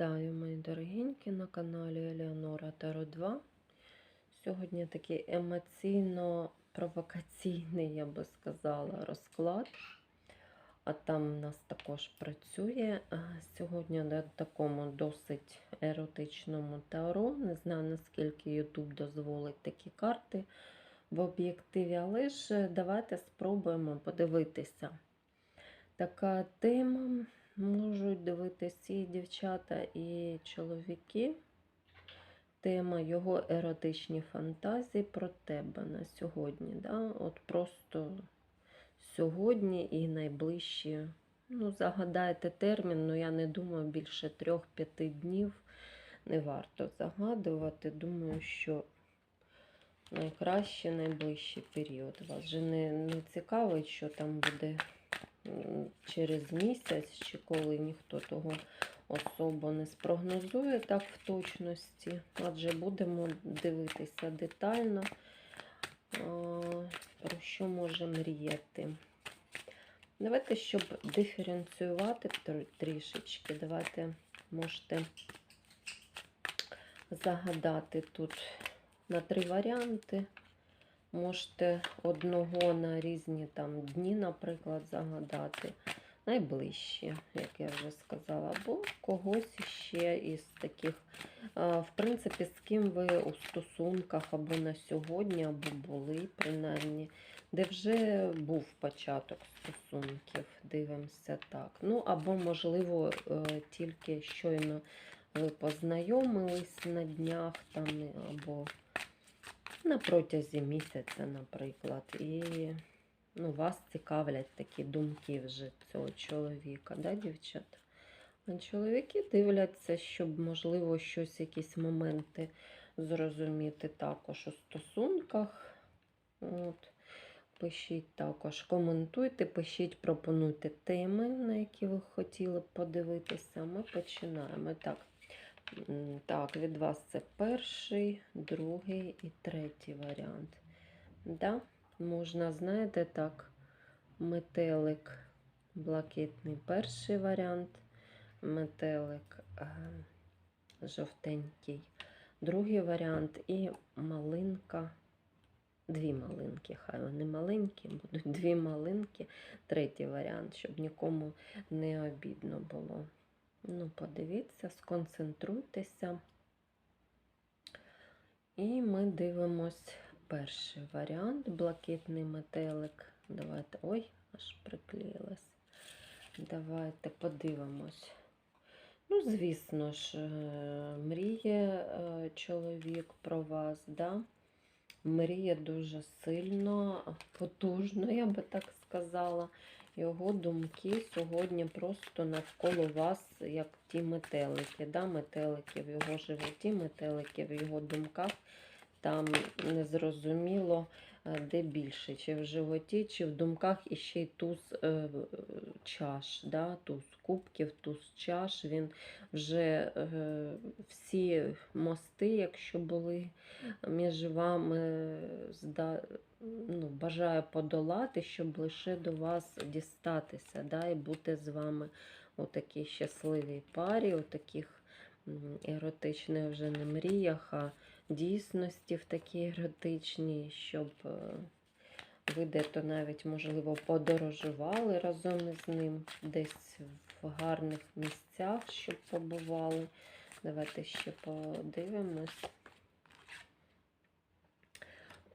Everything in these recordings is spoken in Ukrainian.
Вітаю, мої дорогенькі, на каналі Елеонора Таро 2. Сьогодні такий емоційно-провокаційний, я би сказала, розклад. А там в нас також працює. Сьогодні на такому досить еротичному таро. Не знаю, наскільки YouTube дозволить такі карти в об'єктиві, але ж давайте спробуємо подивитися. Така тема. Можуть дивитися і дівчата, і чоловіки. Тема його еротичні фантазії про тебе на сьогодні. Да? От просто сьогодні і найближчі. Ну, загадайте термін, ну я не думаю, більше трьох-п'яти днів не варто загадувати. Думаю, що найкраще найближчий період. Вас же не, не цікавить, що там буде через місяць, чи коли ніхто того особо не спрогнозує так в точності, адже будемо дивитися детально, про що може мріяти. Давайте, щоб диференціювати трішечки, давайте можете загадати тут на три варіанти. Можете одного на різні там дні, наприклад, загадати. Найближчі, як я вже сказала, або когось ще із таких, в принципі, з ким ви у стосунках або на сьогодні, або були, принаймні, де вже був початок стосунків, дивимося так. Ну, або, можливо, е, тільки щойно ви познайомились на днях, там, або на протязі місяця, наприклад, і ну, вас цікавлять такі думки вже цього чоловіка, да, дівчата? А чоловіки дивляться, щоб, можливо, щось, якісь моменти зрозуміти також у стосунках. От. Пишіть також, коментуйте, пишіть, пропонуйте теми, на які ви хотіли б подивитися. Ми починаємо. Так, Так, від вас це перший, другий і третій варіант. Да? Можна, знаєте, так, метелик блакитний перший варіант, метелик е, жовтенький, другий варіант і малинка. Дві малинки, хай вони маленькі, будуть дві малинки, третій варіант, щоб нікому не обідно було. Ну, подивіться, сконцентруйтеся. І ми дивимось перший варіант. Блакитний метелик. Давайте. Ой, аж приклеїлась. Давайте подивимось. Ну, звісно ж, е, мріє е, чоловік про вас, да? Мріє дуже сильно, потужно, я би так сказала. Його думки сьогодні просто навколо вас, як ті метелики. Да? Метелики в його животі, метелики в його думках. Там незрозуміло, е, де більше, чи в животі, чи в думках і ще й туз е, чаш, да? туз кубків, туз чаш. Він вже е, всі мости, якщо були між вами, зда, ну, бажає подолати, щоб лише до вас дістатися, да, і бути з вами у такій щасливій парі, у таких еротичних вже не мріях, а дійсності в такій еротичній, щоб е, ви дето навіть, можливо, подорожували разом із ним десь в гарних місцях, щоб побували. Давайте ще подивимось.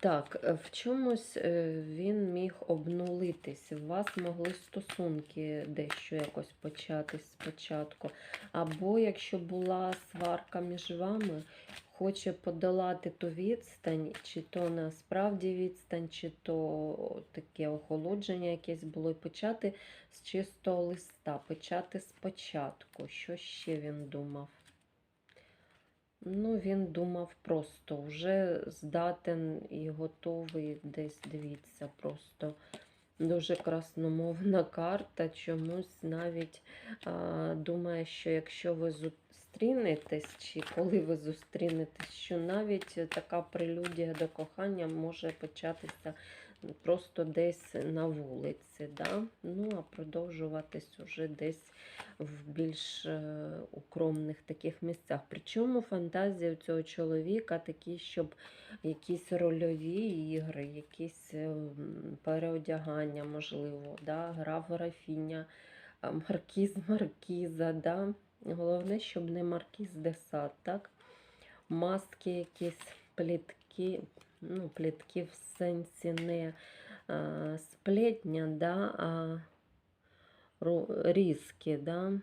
Так, е, в чомусь е, він міг обнулитись. У вас могли стосунки дещо якось початись спочатку. Або якщо була сварка між вами, хоче подолати ту відстань, чи то насправді відстань, чи то таке охолодження якесь було, і почати з чистого листа, почати спочатку. Що ще він думав? Ну, він думав просто вже здатен і готовий десь дивіться. Просто дуже красномовна карта. Чомусь навіть а, думає, що якщо ви зустрінетесь, чи коли ви зустрінетесь, що навіть така прелюдія до кохання може початися просто десь на вулиці, да? ну а продовжуватись уже десь в більш е, укромних таких місцях. Причому фантазія у цього чоловіка такі, щоб якісь рольові ігри, якісь е, переодягання, можливо, да? гра в графіня, маркіз Маркіза. Да? Головне, щоб не маркіз Десад, так? Маски якісь, плітки, ну, плітки в сенсі не а, сплетня, да, а різки, да.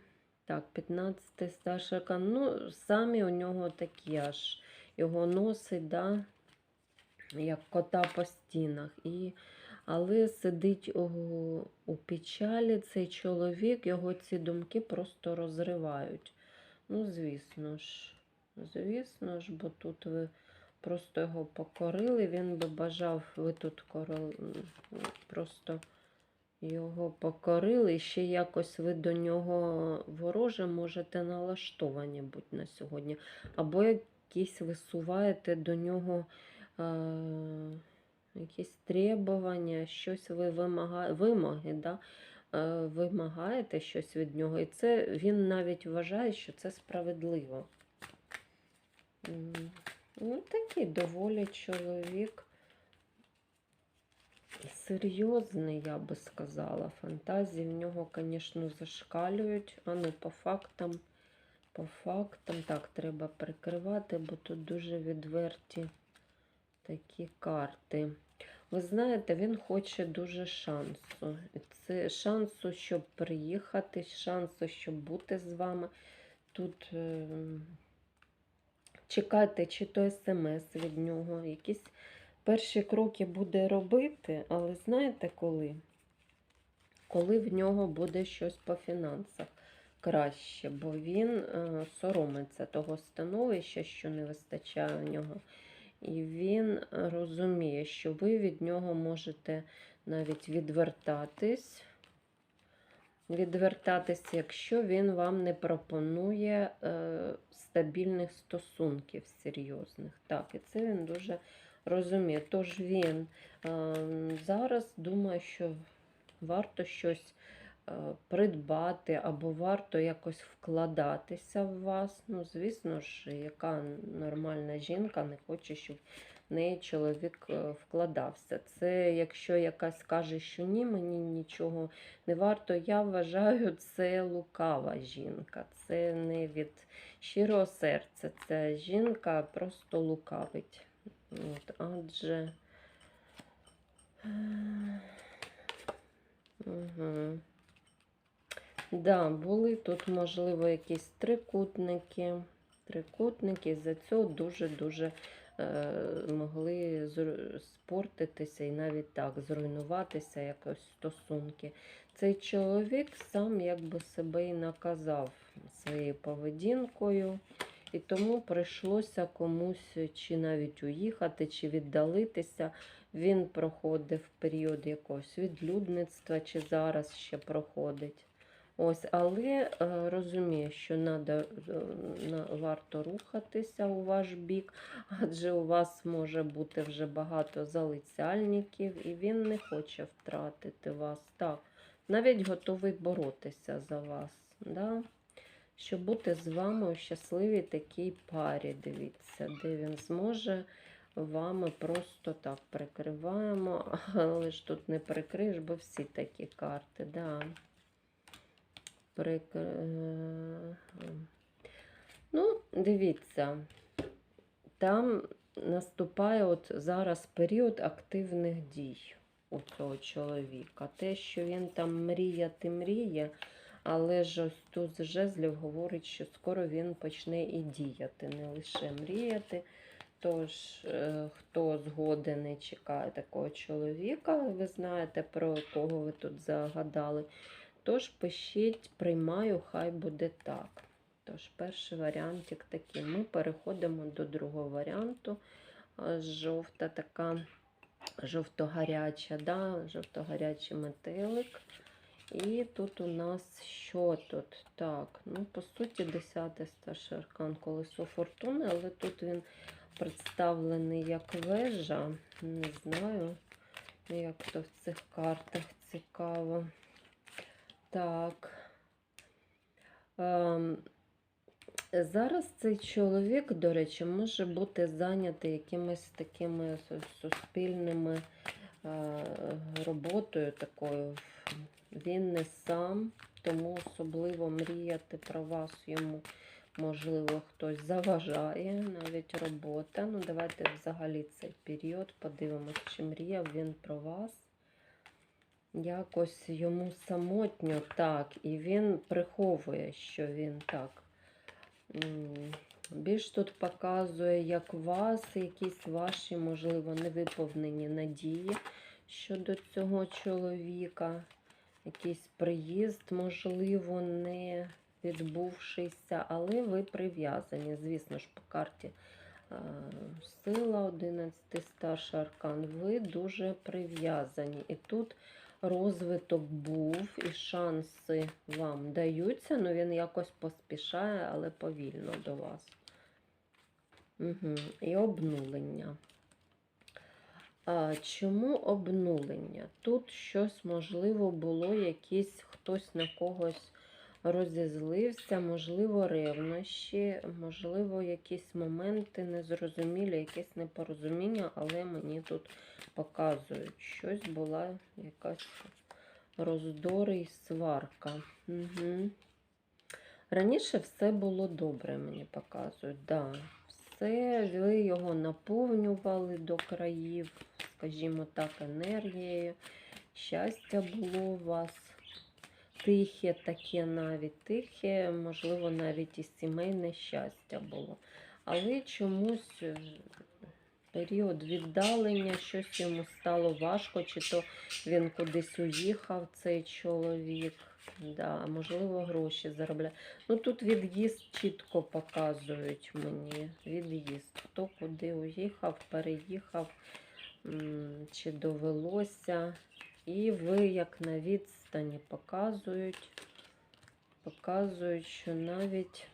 Так, 15 старший аркан. Ну, самі у нього такі аж його носить, да, як кота по стінах. І, але сидить у, у печалі цей чоловік, його ці думки просто розривають. Ну, звісно ж, звісно ж, бо тут ви просто його покорили, він би бажав, ви тут корол... просто його покорили, і ще якось ви до нього вороже можете налаштовані бути на сьогодні. Або якісь висуваєте до нього е... якісь требування, щось ви вимага... вимоги, да? е, вимагаєте щось від нього. І це він навіть вважає, що це справедливо. Ну, такий доволі чоловік. Серйозний, я би сказала. Фантазії в нього, звісно, зашкалюють. А ну, по фактам, по фактам. Так, треба прикривати, бо тут дуже відверті такі карти. Ви знаєте, він хоче дуже шансу. Це шансу, щоб приїхати, шансу, щоб бути з вами. Тут е, чекайте, чи то смс від нього, якісь перші кроки буде робити, але знаєте коли? Коли в нього буде щось по фінансах краще, бо він е, соромиться того становища, що не вистачає у нього. І він розуміє, що ви від нього можете навіть відвертатись. Відвертатись, якщо він вам не пропонує е, стабільних стосунків серйозних. Так, і це він дуже розуміє. Тож він е, зараз думає, що варто щось е, придбати або варто якось вкладатися в вас. Ну, звісно ж, яка нормальна жінка не хоче, щоб неї чоловік е, вкладався. Це якщо якась каже, що ні, мені нічого не варто, я вважаю, це лукава жінка. Це не від щирого серця. Ця жінка просто лукавить. От, адже. Угу. Да, були тут, можливо, якісь трикутники. Трикутники за цього дуже-дуже могли зру- спортитися і навіть так зруйнуватися якось стосунки. Цей чоловік сам якби себе і наказав своєю поведінкою, і тому прийшлося комусь чи навіть уїхати, чи віддалитися. Він проходив період якогось відлюдництва, чи зараз ще проходить. Ось, але е, розуміє, що надо, е, варто рухатися у ваш бік, адже у вас може бути вже багато залицяльників, і він не хоче втратити вас. Так, навіть готовий боротися за вас. Да? Щоб бути з вами у щасливій такій парі. Дивіться, де він зможе вами просто так прикриваємо, але ж тут не прикриєш, бо всі такі карти. Да. Е, Ну, дивіться, там наступає от зараз період активних дій у цього чоловіка. Те, що він там мріяти мріє, але ж ось тут жезлів говорить, що скоро він почне і діяти, не лише мріяти. Тож, е, хто згоден і чекає такого чоловіка, ви знаєте, про кого ви тут загадали. Тож пишіть, приймаю, хай буде так. Тож, перший варіантик такий. Ми переходимо до другого варіанту. Жовта така, жовто-гаряча, да? жовто-гарячий метелик. І тут у нас що тут? Так, ну, по суті, 10 старший аркан колесо фортуни, але тут він представлений як вежа. Не знаю, Як то в цих картах цікаво. Так. Ем, зараз цей чоловік, до речі, може бути зайнятий якимись такими суспільними е, роботою такою. Він не сам, тому особливо мріяти про вас йому, можливо, хтось заважає, навіть робота. Ну, давайте взагалі цей період подивимось, чи мріяв він про вас. Якось йому самотньо так, і він приховує, що він так. Більш тут показує, як вас, якісь ваші, можливо, невиповнені надії щодо цього чоловіка. Якийсь приїзд, можливо, не відбувшийся, але ви прив'язані. Звісно ж, по карті сила 11 старший аркан. Ви дуже прив'язані. І тут розвиток був, і шанси вам даються, але він якось поспішає, але повільно до вас. Угу. І обнулення. А, чому обнулення? Тут щось, можливо, було якийсь хтось на когось розізлився, можливо, ревнощі, можливо, якісь моменти незрозумілі, якесь непорозуміння, але мені тут показують, щось була якась роздори і сварка. Угу. Раніше все було добре, мені показують. Да. Все, ви його наповнювали до країв, скажімо так, енергією. Щастя було у вас. Тихе таке навіть, тихе, можливо, навіть і сімейне щастя було. Але чомусь е, період віддалення, щось йому стало важко, чи то він кудись уїхав, цей чоловік. Да, можливо, гроші заробляє. Ну тут від'їзд чітко показують мені. Від'їзд. Хто куди уїхав, переїхав, чи довелося. І ви, як на відстані, показують, показують, що навіть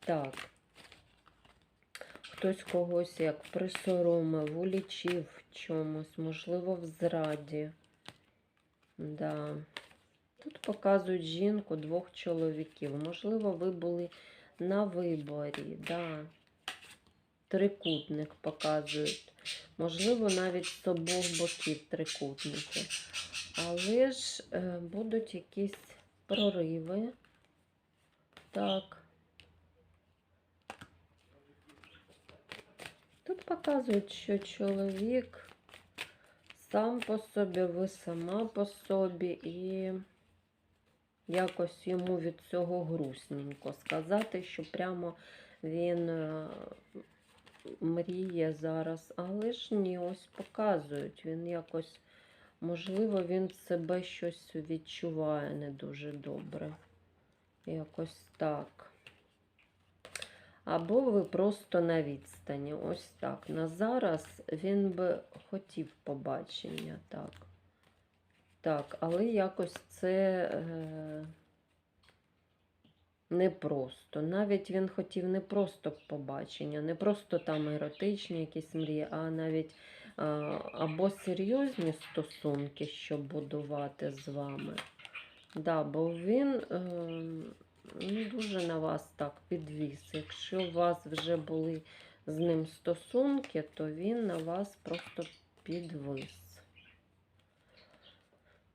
так. Хтось когось як присоромив, улічив в чомусь, можливо, в зраді. Да. Тут показують жінку двох чоловіків. Можливо, ви були на виборі. Да. Трикутник показують. Можливо, навіть з обох боків трикутники. Але ж е, будуть якісь прориви. Так. Тут показують, що чоловік сам по собі, ви сама по собі, і якось йому від цього грустненько сказати, що прямо він е, мріє зараз, але ж ні, ось показують. Він якось, можливо, він себе щось відчуває не дуже добре. Якось так. Або ви просто на відстані. Ось так. На зараз він би хотів побачення, так. Так, але якось це е, непросто. Навіть він хотів не просто побачення, не просто там еротичні якісь мрії, а навіть або серйозні стосунки, щоб будувати з вами. Да, бо він. Е, ну, дуже на вас так підвіз. Якщо у вас вже були з ним стосунки, то він на вас просто підвис.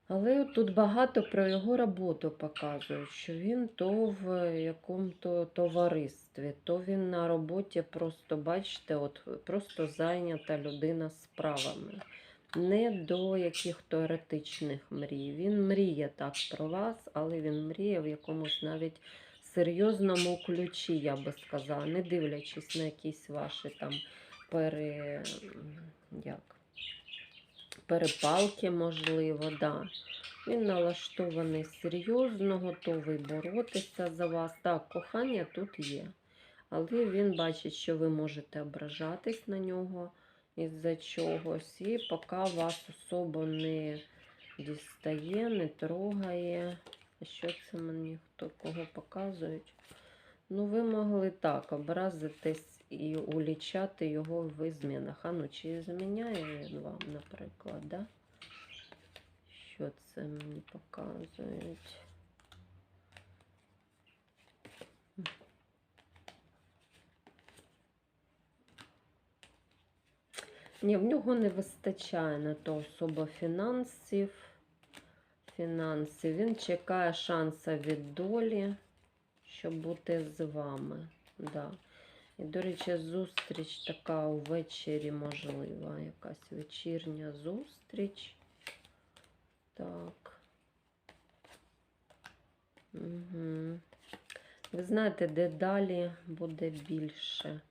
Але тут багато про його роботу показують, що він то в якому-то товаристві, то він на роботі просто, бачите, от просто зайнята людина справами. Не до яких-то еретичних мрій. Він мріє так про вас, але він мріє в якомусь навіть серйозному ключі, я би сказала, не дивлячись на якісь ваші там пере... як? Перепалки, можливо, да. Він налаштований серйозно, готовий боротися за вас. Так, кохання тут є. Але він бачить, що ви можете ображатись на нього із-за чогось. І поки вас особо не дістає, не трогає. А що це мені хто кого показують? Ну, ви могли так образитись і улічати його в змінах. А ну, чи зміняє він вам, наприклад, да? Що це мені показують? Ні, в нього не вистачає на то особо фінансів. Фінансів. Він чекає шанса від долі, щоб бути з вами. Да. І, до речі, зустріч така увечері можлива. Якась вечірня зустріч. Так. Угу. Ви знаєте, де далі буде більше.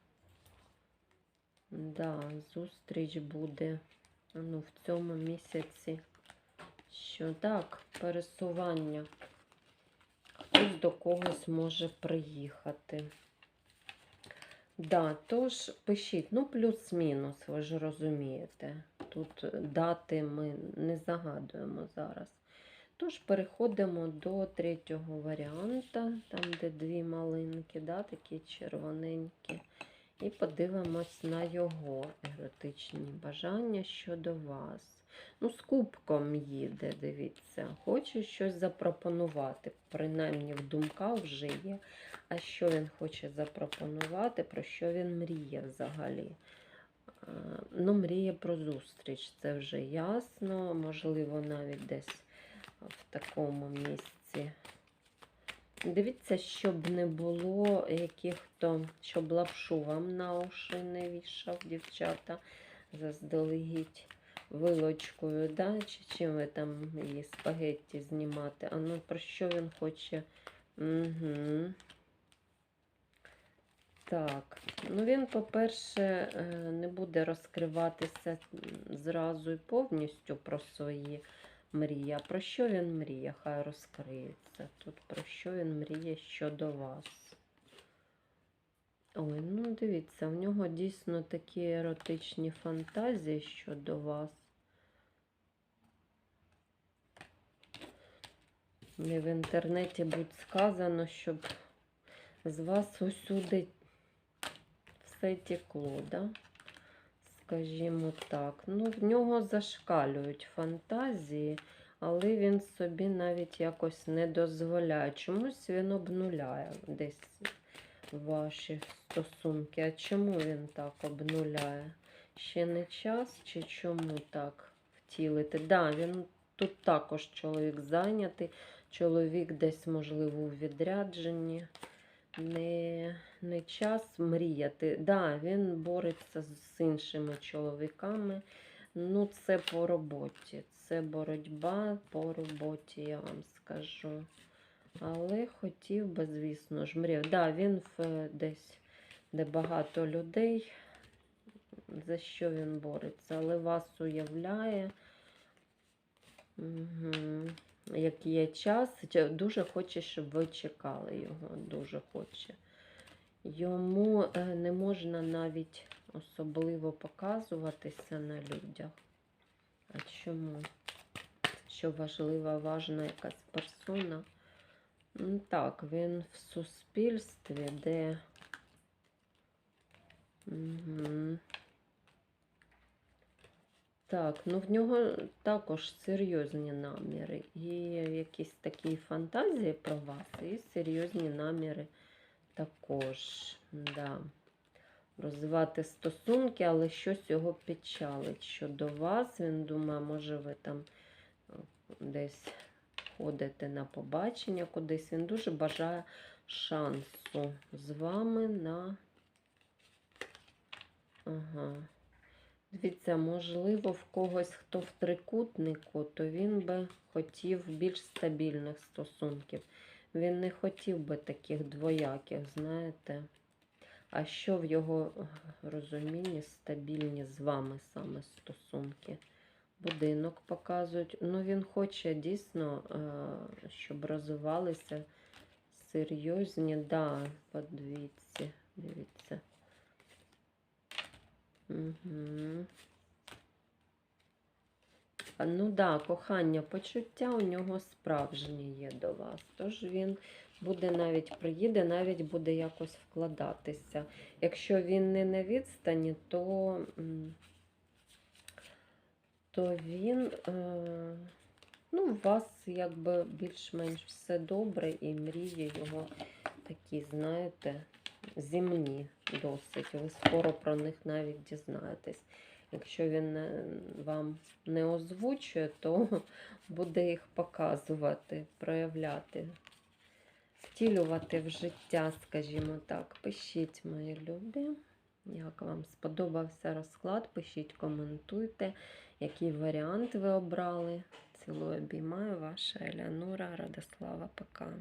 Да, зустріч буде ну, в цьому місяці. Що так, пересування. Хтось до когось може приїхати. Да, тож пишіть, ну, плюс-мінус, ви ж розумієте. Тут дати ми не загадуємо зараз. Тож переходимо до третього варіанта, там, де дві малинки, да, такі червоненькі. І подивимось на його еротичні бажання щодо вас. Ну, з кубком їде, дивіться. Хоче щось запропонувати. Принаймні в думках вже є. А що він хоче запропонувати, про що він мріє взагалі? Ну, мріє про зустріч, це вже ясно. Можливо, навіть десь в такому місці. Дивіться, щоб не було яких-то, щоб лапшу вам на уші не вішав, дівчата, заздалегідь вилочкою, да? чи чим ви там її спагетті знімати. А ну про що він хоче? Угу. Так, ну він, по-перше, е, не буде розкриватися зразу і повністю про свої мрії. А про що він мріє? Хай розкриється. Тут про що він мріє щодо вас. Ой, ну дивіться, в нього дійсно такі еротичні фантазії щодо вас. І в інтернеті будь сказано, щоб з вас усюди все текло? Скажімо так. Ну, в нього зашкалюють фантазії, але він собі навіть якось не дозволяє. Чомусь він обнуляє десь ваші стосунки. А чому він так обнуляє? Ще не час, чи чому так втілити? Да, він тут також чоловік зайнятий, чоловік десь, можливо, у відрядженні. Не, не час мріяти. Да, він бореться з іншими чоловіками. Ну, це по роботі. Це боротьба по роботі, я вам скажу. Але хотів би, звісно ж, мріяв. Да, він в десь, де багато людей, за що він бореться, але вас уявляє. Угу. Як є час, дуже хоче, щоб ви чекали його. Дуже хоче. Йому е, не можна навіть особливо показуватися на людях. А чому? Що важлива, важна якась персона. Так, він в суспільстві, де. Угу. Так, ну в нього також серйозні наміри. І якісь такі фантазії про вас, і серйозні наміри також. Да. Розвивати стосунки, але щось його печалить щодо вас. Він думає, може, ви там десь ходите на побачення кудись. Він дуже бажає шансу з вами на. Ага. Дивіться, можливо, в когось, хто в трикутнику, то він би хотів більш стабільних стосунків. Він не хотів би таких двояких, знаєте. А що в його розумінні стабільні з вами саме стосунки? Будинок показують. Ну, він хоче дійсно, е, щоб розвивалися серйозні, да, подивіться, дивіться. Угу. Ну да, кохання, почуття у нього справжні є до вас. Тож він буде навіть приїде, навіть буде якось вкладатися. Якщо він не на відстані, то, то він е, ну, у вас якби більш-менш все добре і мрії його такі, знаєте, земні досить. Ви скоро про них навіть дізнаєтесь. Якщо він вам не озвучує, то буде їх показувати, проявляти, втілювати в життя, скажімо так. Пишіть, мої любі. Як вам сподобався розклад, пишіть, коментуйте, який варіант ви обрали. Цілую обіймаю, ваша Елеонора Радослава. Пока.